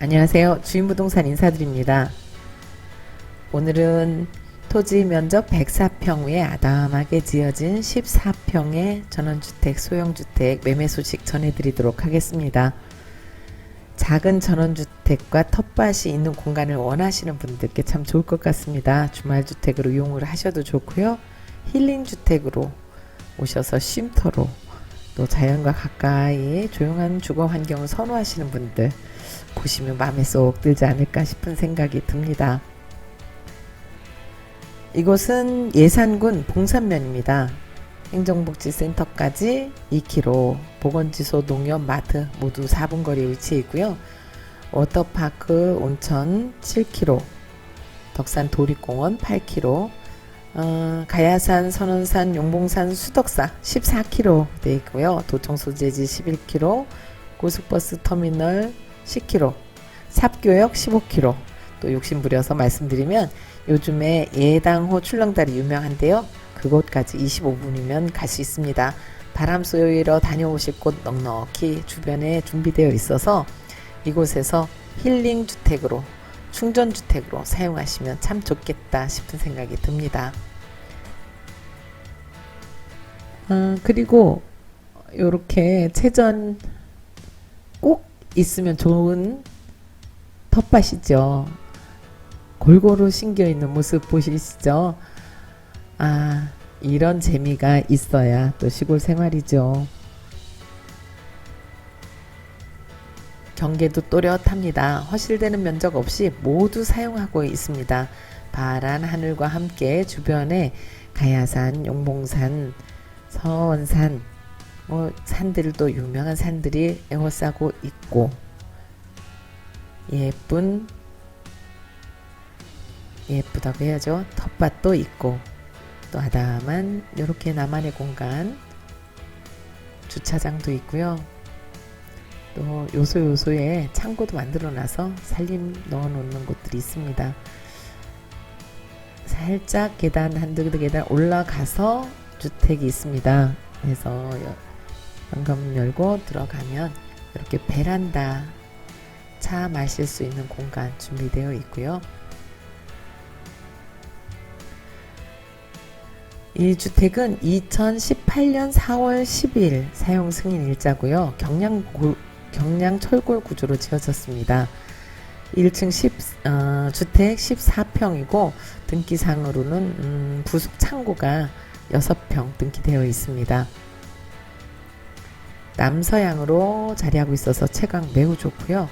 안녕하세요. 주인부동산 인사드립니다. 오늘은 토지 면적 104평 에 아담하게 지어진 14평의 전원주택, 소형주택 매매 소식 전해드리도록 하겠습니다. 작은 전원주택과 텃밭이 있는 공간을 원하시는 분들께 참 좋을 것 같습니다. 주말주택으로 이용을 하셔도 좋고요. 힐링주택으로 오셔서 쉼터로 또 자연과 가까이 조용한 주거 환경을 선호하시는 분들 보시면 마음에 쏙 들지 않을까 싶은 생각이 듭니다. 이곳은 예산군 봉산면입니다. 행정복지센터까지 2km, 보건지소, 농협, 마트 모두 4분 거리에 위치해 있고요. 워터파크, 온천 7km, 덕산 도립공원 8km, 어, 가야산, 선원산, 용봉산, 수덕사 14km 되어 있고요. 도청 소재지 11km, 고속버스 터미널 10km, 삽교역 15km. 또 욕심 부려서 말씀드리면 요즘에 예당호 출렁다리 유명한데요. 그곳까지 25분이면 갈 수 있습니다. 바람 쏘이러 다녀오실 곳 넉넉히 주변에 준비되어 있어서 이곳에서 힐링 주택으로 충전 주택으로 사용하시면 참 좋겠다 싶은 생각이 듭니다. 어, 그리고 이렇게 체전 꼭 있으면 좋은 텃밭이죠. 골고루 심겨 있는 모습 보시시죠? 아, 이런 재미가 있어야 또 시골 생활이죠. 경계도 또렷합니다. 허실되는 면적 없이 모두 사용하고 있습니다. 파란 하늘과 함께 주변에 가야산, 용봉산, 서원산, 뭐 산들도 유명한 산들이 에워싸고 있고 예쁜 예쁘다고 해야죠. 텃밭도 있고 또 아담한 이렇게 나만의 공간 주차장도 있고요. 또 요소 요소에 창고도 만들어 놔서 살림 넣어 놓는 곳들이 있습니다. 살짝 계단 한두 계단 올라가서 주택이 있습니다. 그래서 현관문 열고 들어가면 이렇게 베란다 차 마실 수 있는 공간 준비되어 있고요. 이 주택은 2018년 4월 10일 사용 승인 일자고요. 경량 고, 경량 철골 구조로 지어졌습니다. 1층 10, 어, 주택 14평이고 등기상으로는 음, 부속 창고가 6평 등기되어 있습니다. 남서향으로 자리하고 있어서 채광 매우 좋고요.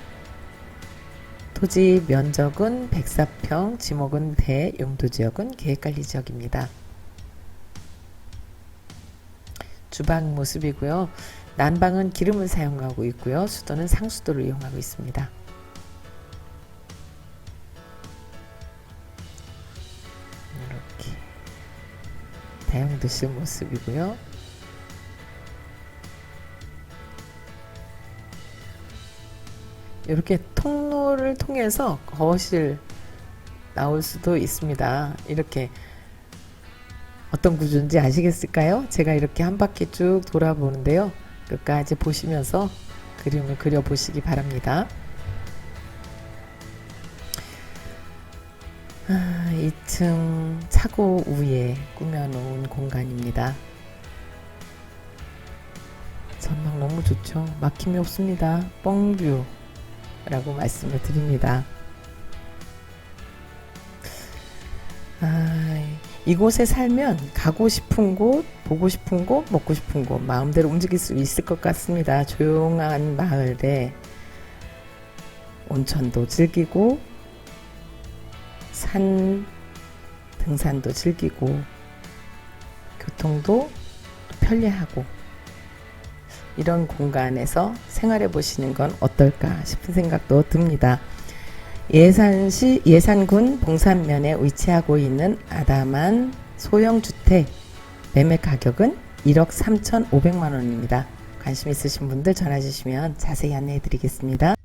토지 면적은 104평, 지목은 대, 용도 지역은 계획관리 지역입니다. 주방 모습이고요. 난방은 기름을 사용하고 있고요. 수도는 상수도를 이용하고 있습니다. 이렇게 다용도실 모습이고요. 이렇게 통로를 통해서 거실 나올 수도 있습니다. 이렇게 어떤 구조인지 아시겠을까요? 제가 이렇게 한 바퀴 쭉 돌아보는데요. 끝까지 보시면서 그림을 그려보시기 바랍니다. 아, 2층 차고 위에 꾸며놓은 공간입니다. 전망 너무 좋죠. 막힘이 없습니다. 뻥뷰라고 말씀을 드립니다. 아, 이곳에 살면 가고 싶은 곳, 보고 싶은 곳, 먹고 싶은 곳 마음대로 움직일 수 있을 것 같습니다. 조용한 마을에 온천도 즐기고 산 등산도 즐기고 교통도 편리하고 이런 공간에서 생활해 보시는 건 어떨까 싶은 생각도 듭니다. 예산시 예산군 봉산면에 위치하고 있는 아담한 소형 주택 매매 가격은 1억 3,500만 원입니다. 관심 있으신 분들 전화 주시면 자세히 안내해 드리겠습니다.